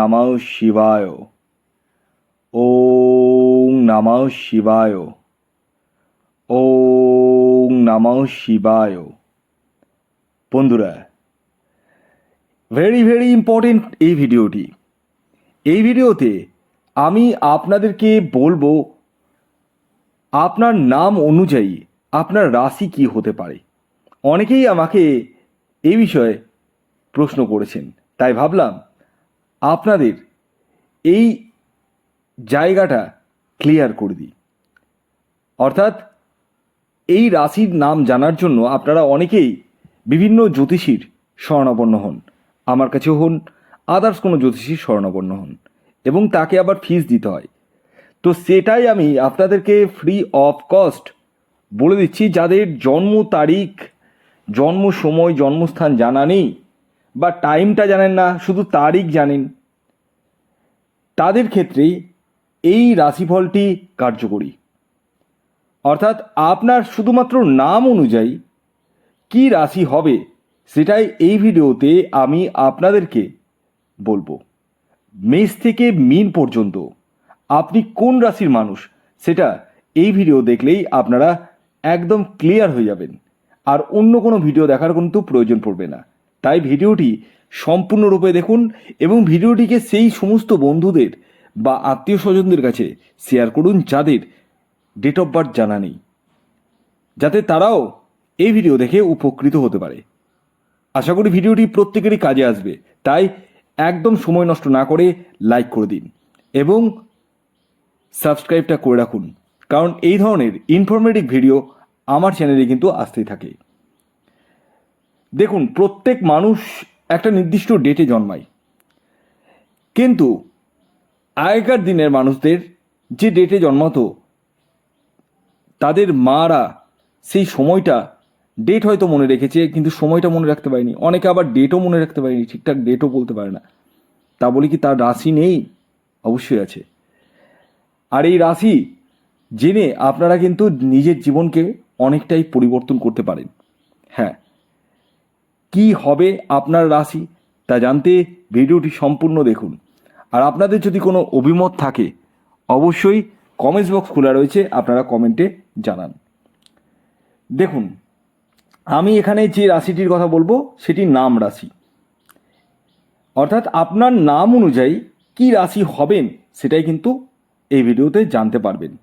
নমঃ শিবায়। ও নমঃ শিবায়। ও নমঃ শিবায়। বন্ধুরা ভেরি ভেরি ইম্পর্টেন্ট এই ভিডিওটি। এই ভিডিওতে আমি আপনাদেরকে বলব, আপনার নাম অনুযায়ী আপনার রাশি কি হতে পারে? অনেকেই আমাকে এই বিষয়ে প্রশ্ন করেছেন, তাই ভাবলাম আপনাদের এই জায়গাটা ক্লিয়ার করে দিই। অর্থাৎ এই রাশির নাম জানার জন্য আপনারা অনেকেই বিভিন্ন জ্যোতিষীর শরণাপন্ন হন। আমার কাছে হন আদার্স কোনো জ্যোতিষীর শরণাপন্ন হন এবং তাকে আবার ফিস দিতে হয়। তো সেটাই আমি আপনাদেরকে ফ্রি অফ কস্ট বলে দিচ্ছি। যাদের জন্ম তারিখ, জন্ম সময়, জন্মস্থান জানা নেই বা টাইমটা জানেন না, শুধু তারিখ জানেন। তাদের ক্ষেত্রে এই রাশিফলটি কার্যকরী। অর্থাৎ আপনার শুধুমাত্র নাম অনুযায়ী কি রাশি হবে সেটাই এই ভিডিওতে আমি আপনাদেরকে বলব। মেষ থেকে মিন পর্যন্ত আপনি কোন রাশির মানুষ সেটা এই ভিডিও দেখলেই আপনারা একদম ক্লিয়ার হয়ে যাবেন। আর অন্য কোনো ভিডিও দেখার কিন্তু প্রয়োজন পড়বে না। তাই ভিডিওটি সম্পূর্ণরূপে দেখুন এবং ভিডিওটিকে সেই সমস্ত বন্ধুদের বা আত্মীয় স্বজনদের কাছে শেয়ার করুন যাদের ডেট অফ বার্থ জানা নেই। যাতে তারাও এই ভিডিও দেখে উপকৃত হতে পারে। আশা করি ভিডিওটি প্রত্যেকেরই কাজে আসবে। তাই একদম সময় নষ্ট না করে লাইক করে দিন এবং সাবস্ক্রাইবটা করে রাখুন। কারণ এই ধরনের ইনফরমেটিভ ভিডিও আমার চ্যানেলে কিন্তু আসতেই থাকে। দেখুন, প্রত্যেক মানুষ একটা নির্দিষ্ট ডেটে জন্মায়। কিন্তু আগেকার দিনের মানুষদের যে ডেটে জন্মাতো, তাদের মারা সেই সময়টা ডেট হয়তো মনে রেখেছে, কিন্তু সময়টা মনে রাখতে পারেনি। অনেকে আবার ডেটও মনে রাখতে পারেনি, ঠিকঠাক ডেটও বলতে পারে না। তা বলি কি তার রাশি নেই? অবশ্যই আছে। আর এই রাশি জেনে আপনারা কিন্তু নিজের জীবনকে অনেকটাই পরিবর্তন করতে পারেন। হ্যাঁ কি হবে আপনার রাশি তা জানতে ভিডিওটি সম্পূর্ণ দেখুন। আর আপনাদের যদি কোনো অভিমত থাকে, অবশ্যই কমেন্টস বক্স খোলা রয়েছে, আপনারা কমেন্টে জানান। দেখুন, আমি এখানে যে রাশিটির কথা বলব, সেটি নাম রাশি। অর্থাৎ আপনার নাম অনুযায়ী কি রাশি হবেন, সেটাই কিন্তু এই ভিডিওতে জানতে পারবেন।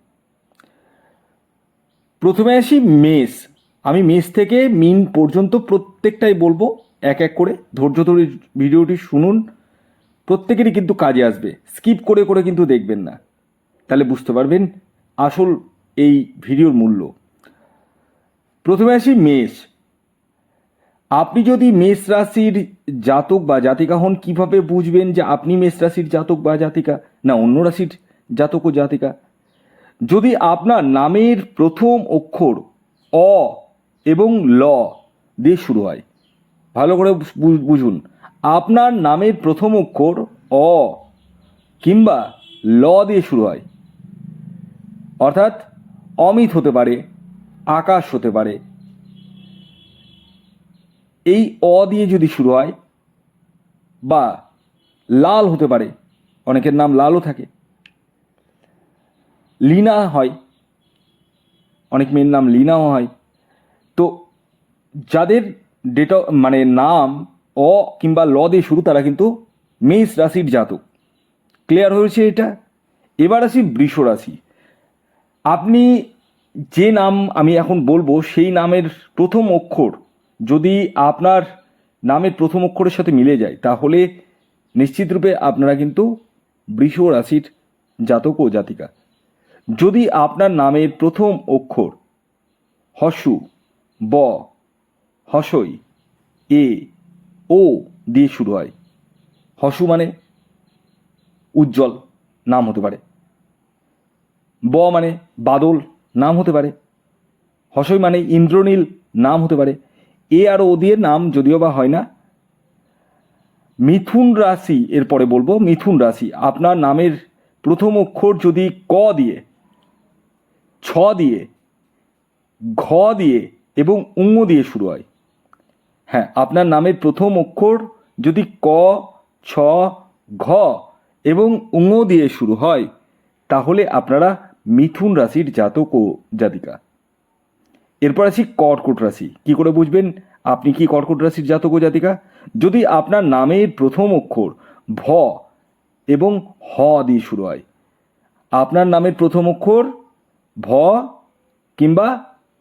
প্রথমে আসি মেষ। আমি মেষ থেকে মিন পর্যন্ত প্রত্যেকটাই বলব, এক এক করে। ধৈর্য ধরে ভিডিওটি শুনুন। প্রত্যেকেরই কিন্তু কাজে আসবে। স্কিপ করে করে কিন্তু দেখবেন না। তাহলে বুঝতে পারবেন আসল এই ভিডিওর মূল্য। প্রথমে আসি মেষ। আপনি যদি মেষ রাশির জাতক বা জাতিকা হন, কীভাবে বুঝবেন যে আপনি মেষ রাশির জাতক বা জাতিকা না অন্য রাশির জাতক ও জাতিকা? যদি আপনার নামের প্রথম অক্ষর অ এবং ল দিয়ে শুরু হয়। ভালো করে বুঝুন। আপনার নামের প্রথম অক্ষর অ কিংবা ল দিয়ে শুরু হয়। অর্থাৎ অমিত হতে পারে, আকাশ হতে পারে। এই অ দিয়ে যদি শুরু হয় বা লাল হতে পারে, অনেকের নাম লালও থাকে। লিনা হয়, অনেক মেয়ের নাম লিনাও হয়। তো যাদের ডেট মানে নাম, অ কিংবা ল দিয়ে শুরু, তারা কিন্তু মেষ রাশির জাতক। ক্লিয়ার হয়েছে এটা? এবার আসি বৃষ রাশি। আপনি যে নাম আমি এখন বলব, সেই নামের প্রথম অক্ষর যদি আপনার নামের প্রথম অক্ষরের সাথে মিলে যায়, তাহলে নিশ্চিতরূপে আপনারা কিন্তু বৃষ রাশির জাতক ও জাতিকা। যদি আপনার নামের প্রথম অক্ষর হসু ব, হসই, এ, ও দিয়ে শুরু হয়। হসু মানে উজ্জ্বল, নাম হতে পারে। ব মানে বাদল, নাম হতে পারে। হসই মানে ইন্দ্রনীল, নাম হতে পারে। এ আর ও দিয়ে নাম যদিও বা হয় না। মিথুন রাশি, এরপরে বলব মিথুন রাশি। আপনার নামের প্রথম অক্ষর যদি ক দিয়ে, ছ দিয়ে, ঘ দিয়ে এবং উঙ দিয়ে শুরু হয়। হ্যাঁ আপনার নামের প্রথম অক্ষর যদি ক, ছ, ঘ এবং উঙ দিয়ে শুরু হয়, তাহলে আপনারা মিথুন রাশির জাতক ও জাতিকা। এরপর আসি কর্কট রাশি। কি করে বুঝবেন? আপনি কি কর্কট রাশির জাতক ও জাতিকা? যদি আপনার নামের প্রথম অক্ষর ভ এবং হ দিয়ে শুরু হয়, আপনার নামের প্রথম অক্ষর ভ কিংবা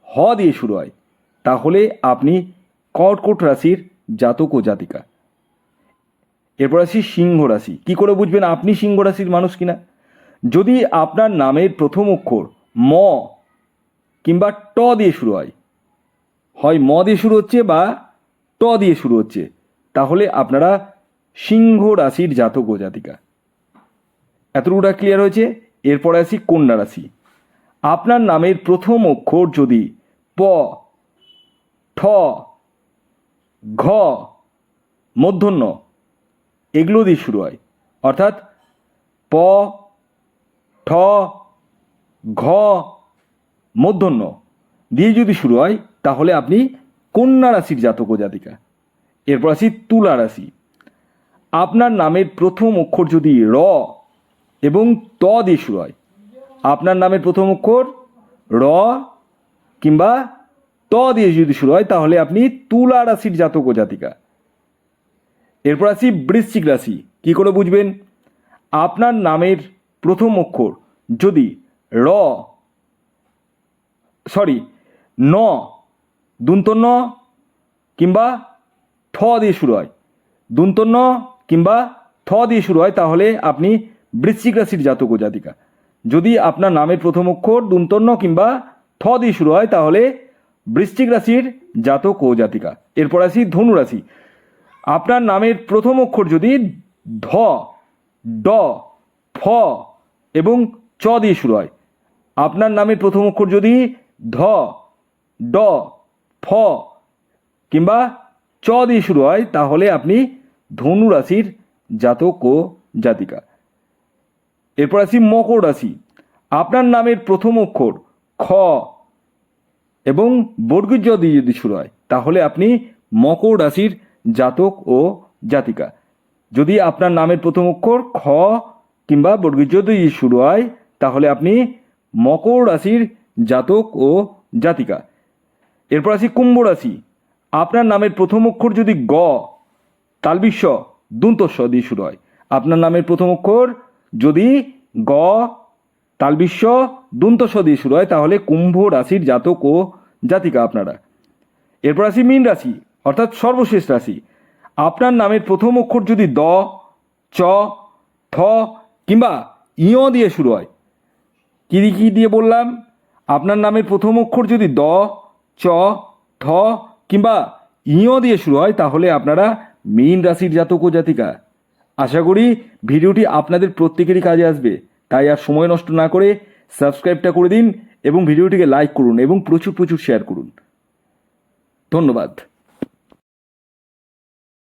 হ দিয়ে শুরু হয় তাহলে আপনি কর্কট রাশির জাতক ও জাতিকা। এরপর আসি সিংহ রাশি। কি করে বুঝবেন আপনি সিংহ রাশির মানুষ কিনা? যদি আপনার নামের প্রথম অক্ষর ম কিংবা ট দিয়ে শুরু হয় হয় ম দিয়ে শুরু হচ্ছে বা ট দিয়ে শুরু হচ্ছে, তাহলে আপনারা সিংহ রাশির জাতক ও জাতিকা। এতটুকুটা ক্লিয়ার হয়েছে? এরপরে আসি কন্যা রাশি। আপনার নামের প্রথম অক্ষর যদি প ঠ, ঘ মধ্যন্য এগুলো দিয়ে শুরু হয়। অর্থাৎ প, ঠ, ঘ মধ্যন্য দিয়ে যদি শুরু হয়, তাহলে আপনি কন্যা রাশির জাতক ও জাতিকা। এরপর আসি তুলা রাশি। আপনার নামের প্রথম অক্ষর যদি র এবং ত দিয়ে শুরু হয়, আপনার নামের প্রথম অক্ষর র কিংবা ত দিয়ে যদি শুরু হয়, তাহলে আপনি তুলা রাশির জাতক ও জাতিকা। এরপর আসি বৃশ্চিক রাশি। কি করে বুঝবেন? আপনার নামের প্রথম অক্ষর যদি র সরি ন, দুন্তন্য কিংবা ঠ দিয়ে শুরু হয়। দুন্তন্য কিংবা থ দিয়ে শুরু হয়, তাহলে আপনি বৃশ্চিক রাশির জাতক ও জাতিকা। যদি আপনার নামের প্রথম অক্ষর দুন্তন্য কিংবা থ দিয়ে শুরু হয়, তাহলে বৃশ্চিক রাশির জাতক ও জাতিকা। এরপর আসি ধনু রাশি। আপনার নামের প্রথম অক্ষর যদি ধ, ড, ফ এবং চ দিয়ে শুরু হয়। আপনার নামের প্রথম অক্ষর যদি ধ, ড, ফ কিংবা চ দিয়ে শুরু হয়, তাহলে আপনি ধনু রাশির জাতক ও জাতিকা। এরপর আসি মকর রাশি। আপনার নামের প্রথম অক্ষর খ এবং বর্গীর জ দিয়ে যদি শুরু হয়, তাহলে আপনি মকর রাশির জাতক ও জাতিকা। যদি আপনার নামের প্রথম অক্ষর খ কিংবা বর্গীর জ দিয়ে শুরু হয়, তাহলে আপনি মকর রাশির জাতক ও জাতিকা। এরপর আসি কুম্ভ রাশি। আপনার নামের প্রথম অক্ষর যদি গ তালবিশ্ব দুন্তস্ব দিয়ে শুরু হয়। আপনার নামের প্রথম অক্ষর যদি গ তালবিশ্ব দুন্তস্ব দিয়ে শুরু হয়, তাহলে কুম্ভ রাশির জাতক ও জাতিকা আপনারা। এরপর আসি মীন রাশি, অর্থাৎ সর্বশেষ রাশি। আপনার নামের প্রথম অক্ষর যদি দ, চ, থ কিংবা ইয় দিয়ে শুরু হয়, কী কী দিয়ে বললাম? আপনার নামের প্রথম অক্ষর যদি দ, চ, থ কিংবা ইয় দিয়ে শুরু হয়, তাহলে আপনারা মীন রাশির জাতক ও জাতিকা। আশা করি ভিডিওটি আপনাদের প্রত্যেকেরই কাজে আসবে। তাই আর সময় নষ্ট না করে সাবস্ক্রাইবটা করে দিন এবং ভিডিওটিকে লাইক করুন এবং প্রচুর প্রচুর শেয়ার করুন। ধন্যবাদ।